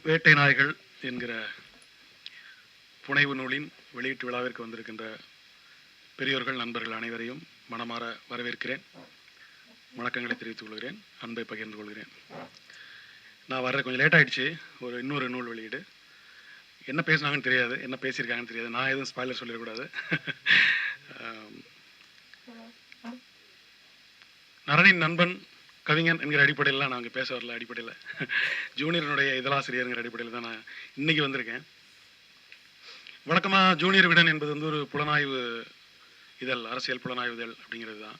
வேட்டை நாய்கள் என்கிற புனைவு நூலின் வெளியீட்டு விழாவிற்கு வந்திருக்கின்ற பெரியோர்கள் நண்பர்கள் அனைவரையும் மனமாற வரவேற்கிறேன். வணக்கங்களை தெரிவித்துக் கொள்கிறேன். அன்பை பகிர்ந்து கொள்கிறேன். நான் வர்ற கொஞ்சம் லேட் ஆயிடுச்சு. ஒரு இன்னொரு நூல் வெளியீடு. என்ன பேசுனாங்கன்னு தெரியாது. என்ன பேசியிருக்காங்கன்னு தெரியாது. நான் எதுவும் ஸ்பாய்லர் சொல்லிடக்கூடாது. நரனின் நண்பன் கவிஞன் என்கிற அடிப்படையில் நான் அங்கே பேச வரல அடிப்படையில். ஜூனியரனுடைய இதழாசிரியருங்கிற அடிப்படையில் தான் நான் இன்னைக்கு வந்திருக்கேன். வழக்கமாக ஜூனியர் விடன் என்பது வந்து ஒரு புலனாய்வு இதழ் அரசியல் புலனாய்வு இதழ் அப்படிங்கிறது தான்.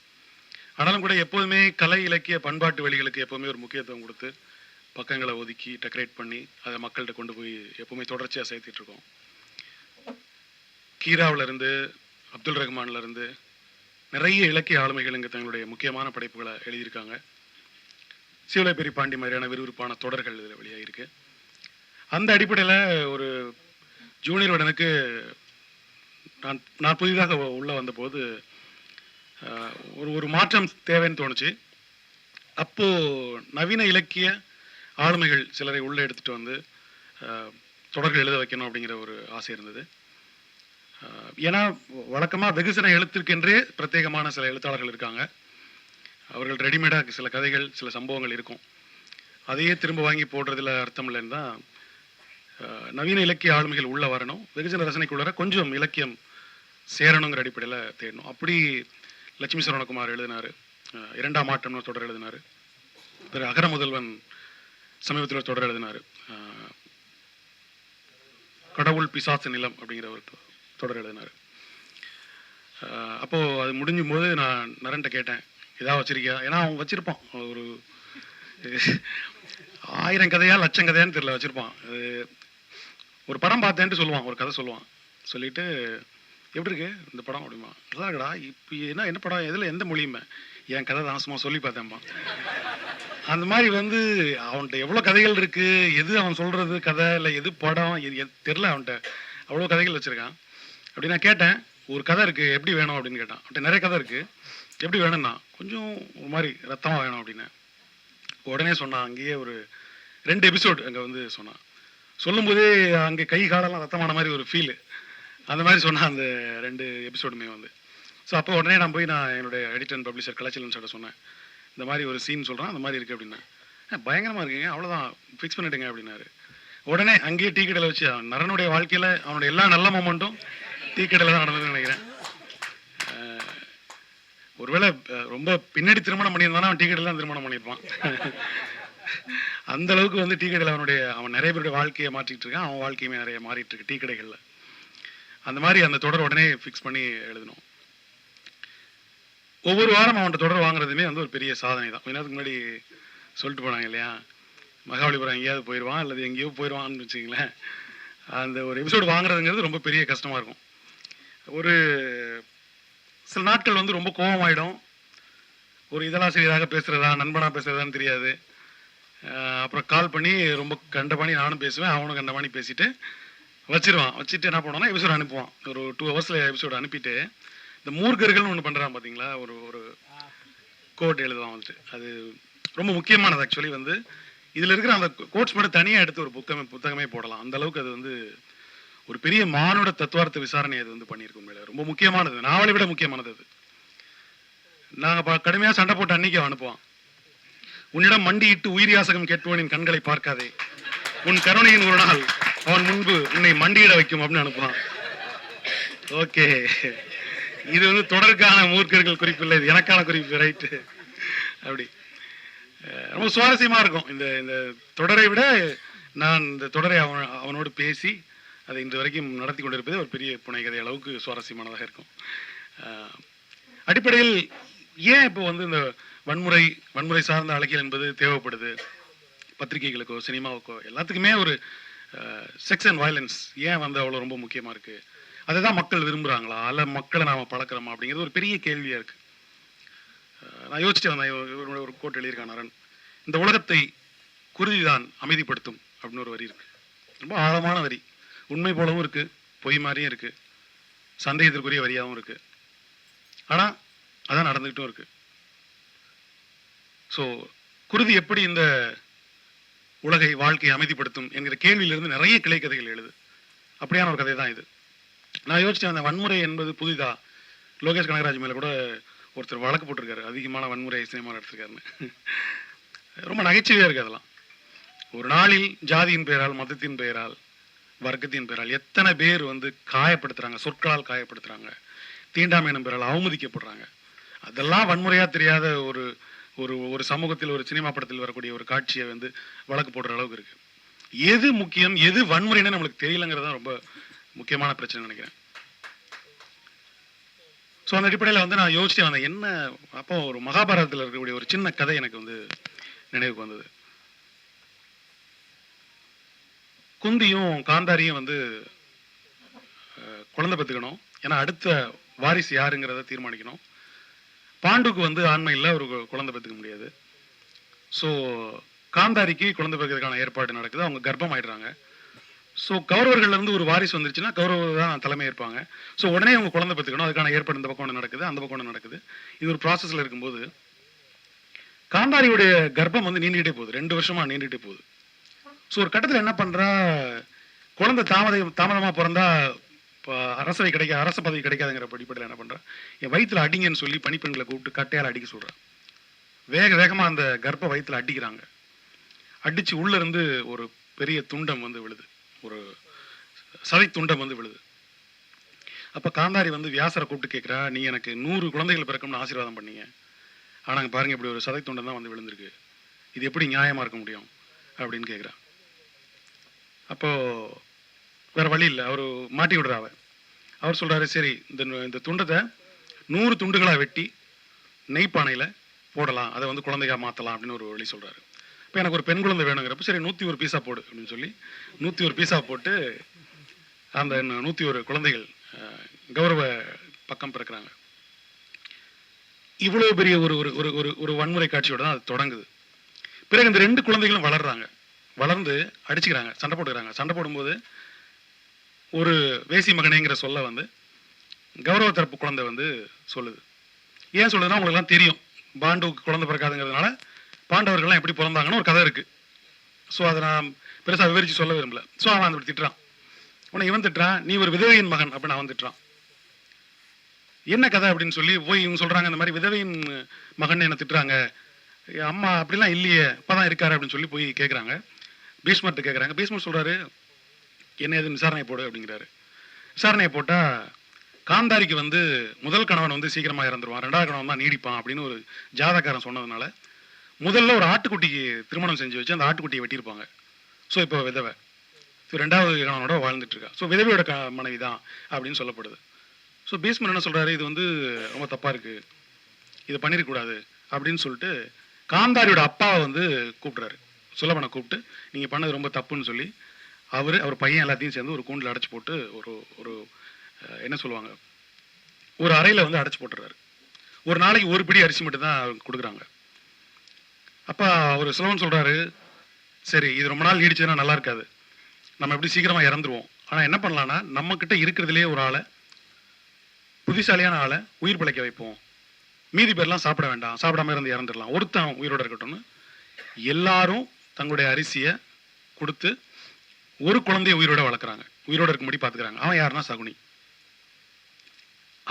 ஆனாலும் கூட எப்போதுமே கலை இலக்கிய பண்பாட்டு வழிகளுக்கு எப்போவுமே ஒரு முக்கியத்துவம் கொடுத்து பக்கங்களை ஒதுக்கி டெக்கரேட் பண்ணி அதை மக்கள்கிட்ட கொண்டு போய் எப்போவுமே தொடர்ச்சியாக சேர்த்துட்ருக்கோம் கீராவிலேருந்து இருந்து அப்துல் ரஹ்மான்லேருந்து நிறைய இலக்கிய ஆளுமைகள் இங்கே தங்களுடைய முக்கியமான படைப்புகளை எழுதியிருக்காங்க. சீவலை பாண்டி மாதிரியான விறுவிறுப்பான தொடர்கள் இதில் வெளியாகிருக்கு அந்த அடிப்படையில் ஒரு ஜூனியர் உடனுக்கு நான் நான் புதிதாக உள்ளே வந்தபோது ஆஹ், ஒரு ஒரு மாற்றம் தேவைன்னு தோணுச்சு. அப்போ நவீன இலக்கிய ஆளுமைகள் சிலரை உள்ளே எடுத்துட்டு வந்து ஆஹ், தொடர்கள் எழுத வைக்கணும் அப்படிங்கிற ஒரு ஆசை இருந்தது. ஏன்னா வழக்கமாக வெகுசன எழுத்திற்கென்றே பிரத்யேகமான சில எழுத்தாளர்கள் இருக்காங்க. அவர்கள் ரெடிமேடாக சில கதைகள் சில சம்பவங்கள் இருக்கும். அதையே திரும்ப வாங்கி போடுறதுல அர்த்தம் இல்லைன்னு தான் நவீன இலக்கிய ஆளுமைகள் உள்ள வரணும். வெகுஜன ரசனைக்குள்ளார கொஞ்சம் இலக்கியம் சேரணுங்கிற அடிப்படையில் தேடணும். அப்படி லட்சுமி சரவணகுமார் எழுதினார். இரண்டாம் ஆட்டம்னு ஒரு தொடர் எழுதினார். பிறகு அகர முதல்வன் சமீபத்தில் ஒரு தொடர் எழுதினார். கடவுள் பிசாசு நிலம் அப்படிங்கிற ஒரு தொடர் எழுதினார். அப்போது அது முடிஞ்சும் போது நான் நரன்ட்ட கேட்டேன். இதாக வச்சிருக்கியா? ஏன்னா அவன் வச்சிருப்பான். ஒரு ஆயிரம் கதையா லட்சம் கதையான்னு தெரியல வச்சிருப்பான். ஒரு படம் பார்த்தேன்ட்டு சொல்லுவான் ஒரு கதை சொல்லுவான். சொல்லிட்டு எப்படி இருக்கு இந்த படம்? அப்படிமா நல்லா இப்போ என்ன என்ன படம்? எதில் எந்த மொழியுமே? என் கதை தான் சும்மா சொல்லி பார்த்தேன்ப்பா அந்த மாதிரி வந்து அவன்கிட்ட எவ்வளோ கதைகள் இருக்கு? எது அவன் சொல்றது கதை? இல்லை எது படம்? எது தெரில அவன்கிட்ட. அவ்வளோ கதைகள் வச்சிருக்கான். அப்படி நான் கேட்டேன் ஒரு கதை இருக்கு எப்படி வேணும்? அப்படின்னு கேட்டான். அவன்கிட்ட நிறைய கதை இருக்கு. எப்படி வேணும்னா கொஞ்சம் ஒரு மாதிரி ரத்தமாக வேணும் அப்படின்னு. உடனே சொன்னான் அங்கேயே ஒரு ரெண்டு எபிசோட் அங்கே வந்து சொன்னான் சொல்லும்போதே அங்கே கை காலெல்லாம் ரத்தமான மாதிரி ஒரு ஃபீல் அந்த மாதிரி சொன்னான் அந்த ரெண்டு எபிசோடுமே வந்து. ஸோ அப்போ உடனே நான் போய் நான் என்னுடைய எடிட்டர் அண்ட் பப்ளிஷர் கலாச்சலன் சார்ட்ட சொன்னேன். இந்த மாதிரி ஒரு சீன் சொல்கிறான் அந்த மாதிரி இருக்குது அப்படின்னா. பயங்கரமாக இருக்குங்க அவ்வளோதான் ஃபிக்ஸ் பண்ணிடுங்க அப்படின்னாரு. உடனே அங்கேயே டீ கடையில் வச்சு அவன் நரனுடைய வாழ்க்கையில் அவனுடைய எல்லா நல்ல மொமெண்ட்டும் டீ கடையில் தான் நடந்ததுன்னு நினைக்கிறேன். ஒருவேளை ரொம்ப பின்னாடி திருமணம் பண்ணியிருந்தானா அவன் டீ கடையில் தான் திருமணம் பண்ணியிருப்பான். அந்த அளவுக்கு வந்து டீ கடையில் அவனுடைய அவன் நிறைய பேருடைய வாழ்க்கையை மாற்றிட்டு இருக்கான். அவன் வாழ்க்கையுமே நிறைய மாறிட்டு இருக்கு டீ கடைகளில். அந்த மாதிரி அந்த தொடர் உடனே ஃபிக்ஸ் பண்ணி எழுதணும் ஒவ்வொரு வாரம் அவன்கிட்ட தொடர் வாங்குறதுமே வந்து ஒரு பெரிய சாதனை தான். கொஞ்ச நேரத்துக்கு முன்னாடி சொல்லிட்டு போனாங்க இல்லையா? மகாபலிபுரம் எங்கேயாவது போயிடுவான் அல்லது எங்கேயோ போயிடுவான்னு வச்சுங்களேன் அந்த ஒரு எபிசோடு வாங்குறதுங்கிறது ரொம்ப பெரிய கஷ்டமா இருக்கும். ஒரு சில நாட்கள் வந்து ரொம்ப கோபமாயிடும். ஒரு இதழாசிரியராக பேசுகிறதா நண்பனாக பேசுறதான்னு தெரியாது. அப்புறம் கால் பண்ணி ரொம்ப கண்டபாணி நானும் பேசுவேன் அவனும் கண்டபாணி பேசிட்டு வச்சிருவான். வச்சுட்டு என்ன பண்ணுவோம்னா எபிசோட் அனுப்புவான். ஒரு டூ ஹவர்ஸில் எபிசோடு அனுப்பிட்டு இந்த மூர்கர்கள்னு ஒன்று பண்ணுறான் பார்த்தீங்களா ஒரு ஒரு கோட் எழுதுவான் வந்துட்டு. அது ரொம்ப முக்கியமானது ஆக்சுவலி வந்து. இதில் இருக்கிற அந்த கோட்ஸ் மட்டும் தனியாக எடுத்து ஒரு புக்கமே புத்தகமே போடலாம். அந்த அளவுக்கு அது வந்து ஒரு பெரிய மானுட தத்துவார்த்த விசாரணை அது வந்து பண்ணியிருக்கோம் மேலே ரொம்ப முக்கியமானது. நாவலை விட முக்கியமானது அது. நாங்க ப- சண்டை போட்டு அன்னைக்கு அனுப்புவோம் அனுப்புவான். உன்னிடம் மண்டியிட்டு உயிர் யாசகம் கேட்பவனின் கண்களை பார்க்காதே. உன் கருணையின் ஒரு நாள் அவன் முன்பு உன்னை மண்டியிட வைக்கும் அப்படின்னு அனுப்புவான் ஓகே. இது வந்து தொடர்கான மூர்க்கர்கள் குறிப்பு இல்லை. இது எனக்கான குறிப்பு ரைட்டு அப்படி. ரொம்ப சுவாரஸ்யமாக இருக்கும். இந்த இந்த தொடரை விட நான் இந்த தொடரை அவன் அவனோடு பேசி அதை இன்று வரைக்கும் நடத்தி கொண்டிருப்பது ஒரு பெரிய புனைகதை அளவுக்கு சுவாரஸ்யமானதாக இருக்கும். அடிப்படையில் ஏன் இப்போ வந்து இந்த வன்முறை வன்முறை சார்ந்த அழகியல் என்பது தேவைப்படுது? பத்திரிகைகளுக்கோ சினிமாவுக்கோ எல்லாத்துக்குமே ஒரு செக்ஸ் அண்ட் வயலன்ஸ் ஏன் வந்து அவ்வளோ ரொம்ப முக்கியமாக இருக்கு? அதை தான் மக்கள் விரும்புகிறாங்களா அல்ல மக்களை நாம் பழக்கிறோமா? அப்படிங்கிறது ஒரு பெரிய கேள்வியாக இருக்கு. நான் யோசிச்சு வந்தேன். ஒரு கோட் எழுதியிருக்கான் அரண். இந்த உலகத்தை குருதிதான் அமைதிப்படுத்தும் அப்படின்னு ஒரு வரி இருக்கு. ரொம்ப ஆழமான வரி. உண்மை போலவும் இருக்குது பொய் மாதிரியும் இருக்குது சந்தேகத்திற்குரிய வரியாகவும் இருக்கு. ஆனால் அதான் நடந்துக்கிட்டும் இருக்கு. ஸோ குருதி எப்படி இந்த உலகை வாழ்க்கையை அமைதிப்படுத்தும் என்கிற கேள்வியிலிருந்து நிறைய கிளை கதைகள் எழுது. அப்படியான ஒரு கதை தான் இது. நான் யோசிச்சேன் அந்த வன்முறை என்பது புதிதா? லோகேஷ் கனகராஜ் மேலே கூட ஒருத்தர் வழக்கு போட்டிருக்காரு. அதிகமான வன்முறை சினிமா எடுத்திருக்காருன்னு. ரொம்ப நகைச்சுவையாக இருக்குது அதெல்லாம். ஒரு நாளில் ஜாதியின் பெயரால் மதத்தின் பெயரால் வர்க்கத்தின் பெயரால் எத்தனை பேர் வந்து காயப்படுத்துறாங்க சொற்களால் காயப்படுத்துறாங்க தீண்டாமை எனும் பெயரால் அவமதிக்கப்படுறாங்க. அதெல்லாம் வன்முறையா தெரியாத ஒரு ஒரு ஒரு சமூகத்தில் ஒரு சினிமா படத்தில் வரக்கூடிய ஒரு காட்சியை வந்து வழக்கு போடுற அளவுக்கு இருக்கு. எது முக்கியம் எது வன்முறைன்னு நம்மளுக்கு தெரியலங்கிறது தான் ரொம்ப முக்கியமான பிரச்சனை நினைக்கிறேன். ஸோ அந்த அடிப்படையில் வந்து நான் யோசிச்சே வந்தேன் என்ன அப்போ ஒரு மகாபாரதத்தில் இருக்கக்கூடிய ஒரு சின்ன கதை எனக்கு வந்து நினைவுக்கு வந்தது. குந்தியும் காந்தாரியும் வந்து குழந்தை பெற்றுக்கணும் ஏன்னா அடுத்த வாரிசு யாருங்கிறத தீர்மானிக்கணும். பாண்டுக்கு வந்து ஆண்மை இல்லை ஒரு கு- குழந்தை பெற்றுக்க முடியாது. ஸோ காந்தாரிக்கு குழந்தை பெறுக்கிறதுக்கான ஏற்பாடு நடக்குது. அவங்க கர்ப்பம் ஆயிடுறாங்க ஸோ கௌரவர்கள்லேருந்து ஒரு வாரிசு வந்துருச்சுன்னா கௌரவர் தான் தலைமை ஏற்பாங்க. ஸோ உடனே அவங்க குழந்தை பெற்றுக்கணும் அதுக்கான ஏற்பாடு இந்த பக்கம் ஒன்று நடக்குது அந்த பக்கம் ஒன்று நடக்குது. இது ஒரு ப்ராசஸில் இருக்கும்போது காந்தாரியுடைய கர்ப்பம் வந்து நீண்டுகிட்டே போகுது. ரெண்டு வருஷமாக நீண்டுகிட்டே போகுது. ஸோ ஒரு கட்டத்தில் என்ன பண்ணுறா குழந்தை தாமதம் தாமதமாக பிறந்தா இப்போ அரசவை கிடைக்க அரச பதவி கிடைக்காதுங்கிற அடிப்படையில் என்ன பண்ணுறான் என் வயிற்றில் அடிங்கன்னு சொல்லி பணிப்பெண்களை கூப்பிட்டு கட்டையால் அடிக்க சொல்கிறான் வேக வேகமாக அந்த கர்ப்ப வயிற்றில் அடிக்கிறாங்க. அடிச்சு உள்ளேருந்து ஒரு பெரிய துண்டம் வந்து விழுது. ஒரு சதை துண்டம் வந்து விழுது. அப்போ காந்தாரி வந்து வியாசரை கூப்பிட்டு கேட்குறா நீ எனக்கு நூறு குழந்தைகள் பிறக்கும்னு ஆசீர்வாதம் பண்ணீங்க. ஆனால் பாருங்கள் இப்படி ஒரு சதை துண்டம் தான் வந்து விழுந்திருக்கு. இது எப்படி நியாயமாக இருக்க முடியும்? அப்படின்னு கேட்குறா அப்போது வேற வழி இல்லை. அவர் மாட்டி விடுறா அவ அவர் சொல்கிறாரு சரி இந்த இந்த துண்டத்தை நூறு துண்டுகளாக வெட்டி நெய்ப்பானையில் போடலாம். அதை வந்து குழந்தையாக மாற்றலாம் அப்படின்னு ஒரு வழி சொல்கிறாரு இப்போ எனக்கு ஒரு பெண் குழந்தை வேணுங்கிறப்ப சரி நூற்றி ஒரு பீஸா போடு அப்படின்னு சொல்லி நூற்றி ஒரு பீஸா போட்டு அந்த நூற்றி ஒரு குழந்தைகள் கௌரவ பக்கம் பிறக்கிறாங்க. இவ்வளோ பெரிய ஒரு ஒரு ஒரு ஒரு ஒரு வன்முறை காட்சியோட தான் அது தொடங்குது. பிறகு இந்த ரெண்டு குழந்தைகளும் வளர்றாங்க. வளர்ந்து அடிச்சுக்கிறாங்க சண்டை போட்டுக்கிறாங்க. சண்டை போடும்போது ஒரு வேசி மகனேங்கிற சொல்ல வந்து கௌரவ தரப்பு குழந்தை வந்து சொல்லுது. ஏன் சொல்லுதுன்னா உங்களுக்குலாம் தெரியும். பாண்டுவுக்கு குழந்தை பிறக்காதுங்கிறதுனால பாண்டவர்கள்லாம் எப்படி பிறந்தாங்கன்னு ஒரு கதை இருக்குது ஸோ அதை நான் பெருசாக விவரித்து சொல்ல விரும்பல. ஸோ அவன் அந்த திட்டுறான். உன்னை இவன் திட்டுறான் நீ ஒரு விதவையின் மகன் அப்படின்னு அவன் திட்டுறான். என்ன கதை அப்படின்னு சொல்லி போய் இவங்க சொல்கிறாங்க இந்த மாதிரி விதவையின் மகன் என்ன திட்டுறாங்க. அம்மா அப்படிலாம் இல்லையே அப்பதான் இருக்காரு அப்படின்னு சொல்லி போய் கேட்குறாங்க பீஷ்மர்ட்ட கேட்குறாங்க பீஷ்மர் சொல்கிறாரு என்ன எது விசாரணை போடு அப்படிங்கிறாரு. விசாரணையை போட்டால் காந்தாரிக்கு வந்து முதல் கணவன் வந்து சீக்கிரமாக இறந்துருவான். ரெண்டாவது கணவன் தான் நீடிப்பான் அப்படின்னு ஒரு ஜாதகாரன் சொன்னதுனால முதல்ல ஒரு ஆட்டுக்குட்டிக்கு திருமணம் செஞ்சு வச்சு அந்த ஆட்டுக்குட்டியை வெட்டியிருப்பாங்க. ஸோ இப்போ விதவை. ஸோ ரெண்டாவது கணவனோட வாழ்ந்துட்டுருக்கா ஸோ விதவையோட க மனைவி தான் அப்படின்னு சொல்லப்படுது. ஸோ பீஸ்மர் என்ன சொல்கிறாரு இது வந்து ரொம்ப தப்பாக இருக்குது இது பண்ணிடக்கூடாது அப்படின்னு சொல்லிட்டு காந்தாரியோட அப்பாவை வந்து கூப்பிட்றாரு. சுலபனை கூப்பிட்டு நீங்க பண்ணது ரொம்ப தப்புன்னு சொல்லி அவரு அவர் பையன் எல்லாத்தையும் சேர்ந்து ஒரு கூண்டில் அடைச்சு போட்டு ஒரு ஒரு என்ன சொல்லுவாங்க ஒரு அறையில வந்து அடைச்சு போட்டுறாரு. ஒரு நாளைக்கு ஒரு பிடி அரிசி மட்டும் தான் கொடுக்குறாங்க. அப்போ அவர் சுலபன் சொல்றாரு சரி இது ரொம்ப நாள் நீடிச்சதுன்னா நல்லா இருக்காது. நம்ம எப்படி சீக்கிரமா இறந்துருவோம். ஆனா என்ன பண்ணலாம்னா நம்ம கிட்ட இருக்கிறதுலே ஒரு ஆளை புத்திசாலியான ஆளை உயிர் பிழைக்க வைப்போம். மீதி பேர்லாம் சாப்பிட வேண்டாம். சாப்பிடாம இருந்து இறந்துடலாம் ஒருத்தன் உயிரோட இருக்கட்டும்னு. எல்லாரும் தங்களுடைய அரிசியை கொடுத்து ஒரு குழந்தைய உயிரோட வளர்க்குறாங்க. உயிரோட இருக்கும்படி பார்த்துக்கிறாங்க. அவன் யாருன்னா சகுனி.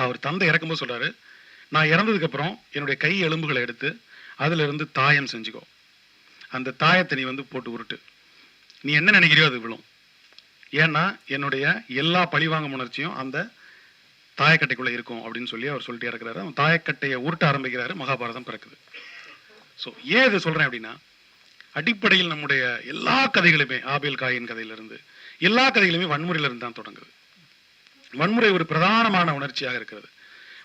அவர் தந்தை இறக்கும்போது சொல்றாரு நான் இறந்ததுக்கு அப்புறம் என்னுடைய கை எலும்புகளை எடுத்து அதுல இருந்து தாயம் செஞ்சுக்கோ. அந்த தாயத்தை நீ வந்து போட்டு உருட்டு. நீ என்ன நினைக்கிறியோ அது விழும். ஏன்னா என்னுடைய எல்லா பழிவாங்கும் உணர்ச்சியும் அந்த தாயக்கட்டைக்குள்ளே இருக்கும் அப்படின்னு சொல்லி அவர் சொல்லிட்டு இறக்குறாரு அவன் தாயக்கட்டையை உருட்ட ஆரம்பிக்கிறாரு. மகாபாரதம் பிறக்குது. ஸோ ஏன் இதை சொல்றேன் அப்படின்னா அடிப்படையில் நம்முடைய எல்லா கதைகளுமே ஆபேல் காயின் கதையிலிருந்து எல்லா கதைகளுமே வன்முறையிலிருந்து தான் தொடங்குது. வன்முறை ஒரு பிரதானமான உணர்ச்சியாக இருக்கிறது.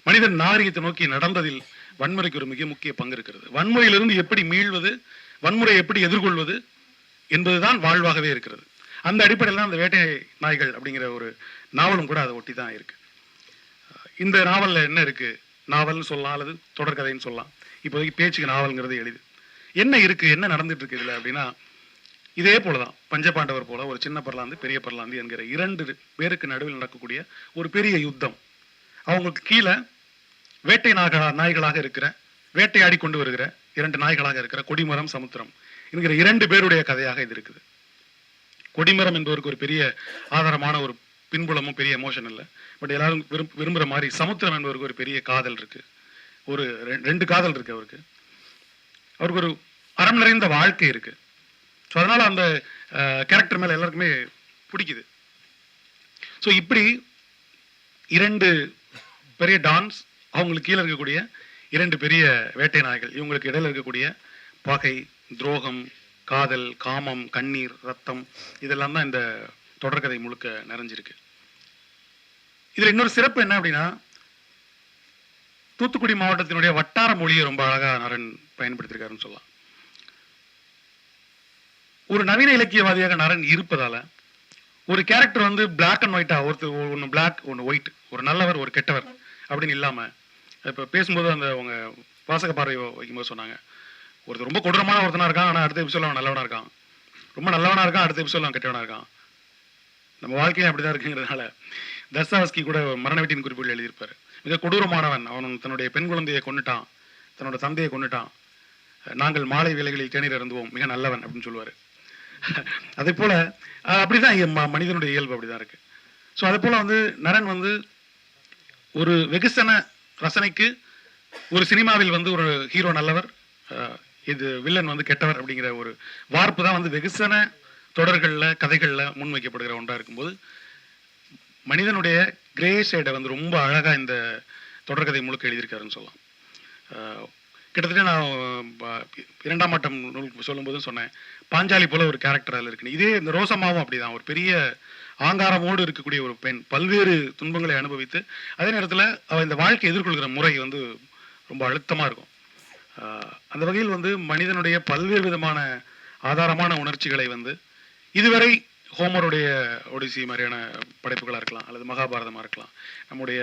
மனிதன் நாகரிகத்தை நோக்கி நடந்ததில் வன்முறைக்கு ஒரு மிக முக்கிய பங்கு இருக்கிறது. வன்முறையிலிருந்து எப்படி மீள்வது வன்முறையை எப்படி எதிர்கொள்வது என்பதுதான் வாழ்வாகவே இருக்கிறது. அந்த அடிப்படையில் தான் அந்த வேட்டை நாய்கள் அப்படிங்கிற ஒரு நாவலும் கூட அதை ஒட்டி தான் இருக்கு. இந்த நாவல்ல என்ன இருக்கு? நாவல்னு சொல்லலாம் அல்லது தொடர்கதைன்னு சொல்லலாம். இப்போதைக்கு பேச்சுக்கு நாவல்ங்கிறது எளிது. என்ன இருக்கு என்ன நடந்துட்டு இருக்கு இதுல அப்படின்னா இதே போலதான். பஞ்சபாண்டவர் போல ஒரு சின்ன பர்லாந்து பெரிய பர்லாந்து என்கிற இரண்டு பேருக்கு நடுவில் நடக்கக்கூடிய ஒரு பெரிய யுத்தம். அவங்களுக்கு கீழே வேட்டை நாய்களா நாய்களாக இருக்கிற வேட்டையாடி கொண்டு வருகிற இரண்டு நாய்களாக இருக்கிற கொடிமரம் சமுத்திரம் என்கிற இரண்டு பேருடைய கதையாக இது இருக்குது. கொடிமரம் என்பவருக்கு ஒரு பெரிய ஆதாரமான ஒரு பின்புலமும் பெரிய எமோஷன் இல்லை. பட் எல்லாரும் விரும் விரும்புகிற மாதிரி சமுத்திரம் என்பவருக்கு ஒரு பெரிய காதல் இருக்கு. ஒரு ரெண்டு காதல் இருக்கு அவருக்கு. அவருக்கு ஒரு அறம் நிறைந்த வாழ்க்கை இருக்கு. ஸோ அதனால அந்த கேரக்டர் மேல எல்லாருக்குமே பிடிக்குது. ஸோ இப்படி இரண்டு பெரிய டான்ஸ் அவங்களுக்கு கீழே இருக்கக்கூடிய இரண்டு பெரிய வேட்டை நாய்கள் இவங்களுக்கு இடையில இருக்கக்கூடிய பகை துரோகம் காதல் காமம் கண்ணீர் ரத்தம் இதெல்லாம் தான் இந்த தொடர்கதை முழுக்க நிறைஞ்சிருக்கு. இதில் இன்னொரு சிறப்பு என்ன அப்படின்னா தூத்துக்குடி மாவட்டத்தினுடைய வட்டார மொழியை ரொம்ப அழகாக நரன் பயன்படுத்தியிருக்காருன்னு சொல்லலாம். ஒரு நவீன இலக்கியவாதியாக நரன் இருப்பதால ஒரு கேரக்டர் வந்து பிளாக் அண்ட் ஒயிட்டா ஒருத்தர் ஒன்று பிளாக் ஒன்று ஒயிட் ஒரு நல்லவர் ஒரு கெட்டவர் அப்படின்னு இல்லாமல் இப்போ பேசும்போது அந்த அவங்க வாசக பார்வை வைக்கும்போது சொன்னாங்க ஒருத்தர் ரொம்ப கொடூரமான ஒருத்தனா இருக்கான் ஆனால் அடுத்த எபிசோட அவன் நல்லவனா இருக்கான். ரொம்ப நல்லவனா இருக்கான் அடுத்த எபிசோட அவன் கெட்டவனா இருக்கான். நம்ம வாழ்க்கையும் அப்படிதான் இருக்குங்கிறதுனால தர்சாவஸ்கி கூட மரண வீட்டின் குறிப்புகள் எழுதியிருப்பார். மிக கொடூரமானவன் அவன் தன்னுடைய பெண் குழந்தையை கொண்டுட்டான் தன்னோட தந்தையை கொண்டுட்டான் நாங்கள் மாலை வேலைகளில் தேநீர் இறந்துவோம் மிக நல்லவன் அப்படின்னு சொல்லுவார். அதே போல அப்படிதான் ம- மனிதனுடைய இயல்பு அப்படிதான் இருக்கு. ஸோ அதே போல வந்து நரன் வந்து ஒரு வெகுசன ரசனைக்கு ஒரு சினிமாவில் வந்து ஒரு ஹீரோ நல்லவர் அஹ், இது வில்லன் வந்து கெட்டவர் அப்படிங்கிற ஒரு வார்ப்பு தான் வந்து வெகுசன தொடர்கள்ல கதைகளில் முன்வைக்கப்படுகிற ஒன்றா இருக்கும்போது மனிதனுடைய கிரே ஷேடை வந்து ரொம்ப அழகா இந்த தொடர்கதை முழுக்க எழுதியிருக்காருன்னு சொல்லலாம். கிட்டத்தட்ட நான் ப- இரண்டாம் மட்டம் நூல் சொல்லும்போதும் சொன்னேன். பாஞ்சாலி போல ஒரு கேரக்டர் அதில் இருக்கு இதே இந்த ரோசம்மாவும் அப்படிதான். ஒரு பெரிய ஆங்காரமோடு இருக்கக்கூடிய ஒரு பெண். பல்வேறு துன்பங்களை அனுபவித்து அதே நேரத்தில் அவள் இந்த வாழ்க்கை எதிர்கொள்கிற முறை வந்து ரொம்ப அழுத்தமாக இருக்கும். அந்த வகையில் வந்து மனிதனுடைய பல்வேறு விதமான ஆதாரமான உணர்ச்சிகளை வந்து இதுவரை ஹோமருடைய ஒடிசி மாதிரியான படைப்புகளாக இருக்கலாம் அல்லது மகாபாரதமாக இருக்கலாம் நம்முடைய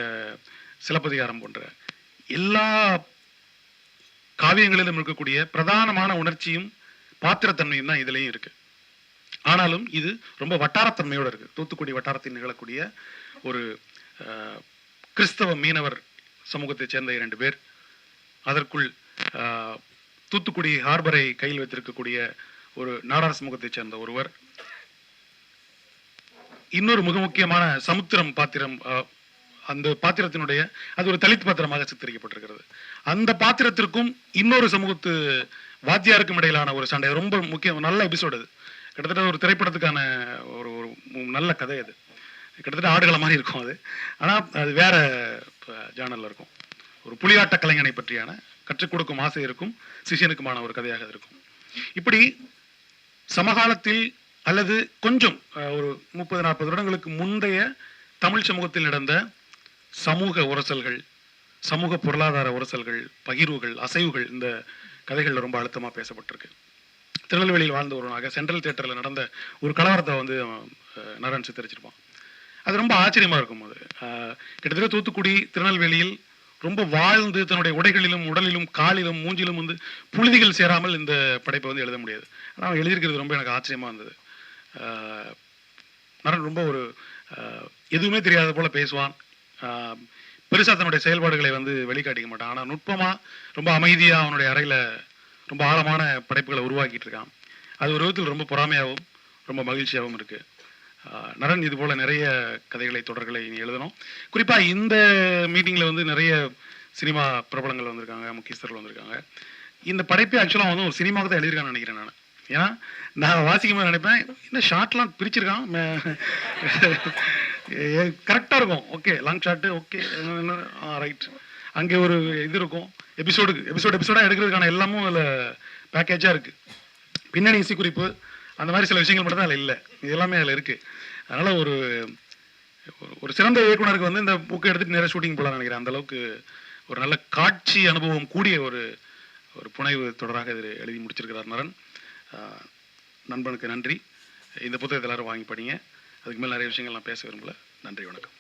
சிலப்பதிகாரம் போன்ற எல்லா காவியங்களிலும் இருக்கக்கூடிய பிரதானமான உணர்ச்சியும் பாத்திரத்தன்மையும் தான் இதுலேயும் இருக்கு. ஆனாலும் இது ரொம்ப வட்டாரத்தன்மையோடு இருக்கு. தூத்துக்குடி வட்டாரத்தில் நிகழக்கூடிய ஒரு கிறிஸ்தவ மீனவர் சமூகத்தைச் சேர்ந்த இரண்டு பேர். அதற்குள் ஆஹ், தூத்துக்குடி ஹார்பரை கையில் வைத்திருக்கக்கூடிய ஒரு நாடார் சமூகத்தைச் சேர்ந்த ஒருவர். இன்னொரு மிக முக்கியமான சமுத்திரம் பாத்திரம் அந்த பாத்திரத்தினுடைய அது ஒரு தலித் பாத்திரமாக சித்தரிக்கப்பட்டிருக்கிறது. அந்த பாத்திரத்திற்கும் இன்னொரு சமூகத்து வாத்தியாருக்கும் இடையிலான ஒரு சண்டை. ரொம்ப முக்கியம் நல்ல எபிசோடு அது. கிட்டத்தட்ட ஒரு திரைப்படத்துக்கான ஒரு ஒரு நல்ல கதை அது. கிட்டத்தட்ட ஆடுகள மாதிரி இருக்கும் அது. ஆனால் அது வேற ஜானல்ல இருக்கும். ஒரு புலியாட்ட கலைஞனை பற்றியான கற்றுக் கொடுக்கும் ஆசிரியருக்கும் சிஷியனுக்குமான ஒரு கதையாக அது இருக்கும். இப்படி சமகாலத்தில் அல்லது கொஞ்சம் ஒரு முப்பது நாற்பது வருடங்களுக்கு முந்தைய தமிழ் சமூகத்தில் நடந்த சமூக உரசல்கள் சமூக பொருளாதார உரசல்கள் பகிர்வுகள் அசைவுகள் இந்த கதைகள்ல ரொம்ப அழுத்தமா பேசப்பட்டிருக்கு. திருநெல்வேலியில் வாழ்ந்த ஒருவனாக சென்ட்ரல் தியேட்டர்ல நடந்த ஒரு கலவரத்தை வந்து நரன் சித்தரிச்சிருப்பான். அது ரொம்ப ஆச்சரியமா இருக்கும் அது கிட்டத்தட்ட தூத்துக்குடி திருநெல்வேலியில் ரொம்ப வாழ்ந்து தன்னுடைய உடைகளிலும் உடலிலும் காலிலும் மூஞ்சிலும் வந்து புழுதிகள் சேராமல் இந்த படைப்பை வந்து எழுத முடியாது. ஆனால் அவன் எழுதியிருக்கிறது ரொம்ப எனக்கு ஆச்சரியமா இருந்தது. நரன் ரொம்ப ஒரு அஹ், எதுவுமே தெரியாத போல பேசுவான். பெருசாக தன்னுடைய செயல்பாடுகளை வந்து வெளிக்காட்டிக்க மாட்டான். ஆனால் நுட்பமாக ரொம்ப அமைதியாக அவனுடைய அறையில் ரொம்ப ஆழமான படைப்புகளை உருவாக்கிட்டு இருக்கான். அது ஒரு விதத்தில் ரொம்ப பொறாமையாகவும் ரொம்ப மகிழ்ச்சியாகவும் இருக்குது நரன் இது போல் நிறைய கதைகளை தொடர்களை நீ எழுதணும். குறிப்பாக இந்த மீட்டிங்கில் வந்து நிறைய சினிமா பிரபலங்கள் வந்திருக்காங்க முக்கியஸ்தர்கள் வந்திருக்காங்க. இந்த படைப்பே ஆக்சுவலாக வந்து ஒரு சினிமாவுக்கு தான் எழுதியிருக்கான்னு நினைக்கிறேன் நான். ஏன்னா நான் வாசிக்கும் போது நினைப்பேன் இன்னும் ஷார்ட்லாம் பிரிச்சிருக்கான் கரெக்டாக இருக்கும். Okay long shot okay right அங்கே ஒரு இது இருக்கும். எபிசோடுக்கு எபிசோடு எபிசோடாக எடுக்கிறதுக்கான எல்லாமும் அதில் பேக்கேஜாக இருக்குது பின்னணி இசை குறிப்பு அந்த மாதிரி சில விஷயங்கள் மட்டும் தான் அதில் இல்லை. இது எல்லாமே அதில் இருக்குது அதனால் ஒரு ஒரு- சிறந்த இயக்குனருக்கு வந்து இந்த புக்கை எடுத்துட்டு நிறைய ஷூட்டிங் போகலாம்னு நினைக்கிறேன். அந்த அளவுக்கு ஒரு நல்ல காட்சி அனுபவம் கூடிய ஒரு ஒரு புனைவு தொடராக இது எழுதி முடிச்சிருக்கிறார் நரன் நண்பனுக்கு நன்றி. இந்த புத்தகத்தை எல்லாரும் வாங்கி படிங்க. அதுக்கு மேலே நிறைய விஷயங்கள் நான் பேச விரும்பல. நன்றி வணக்கம்.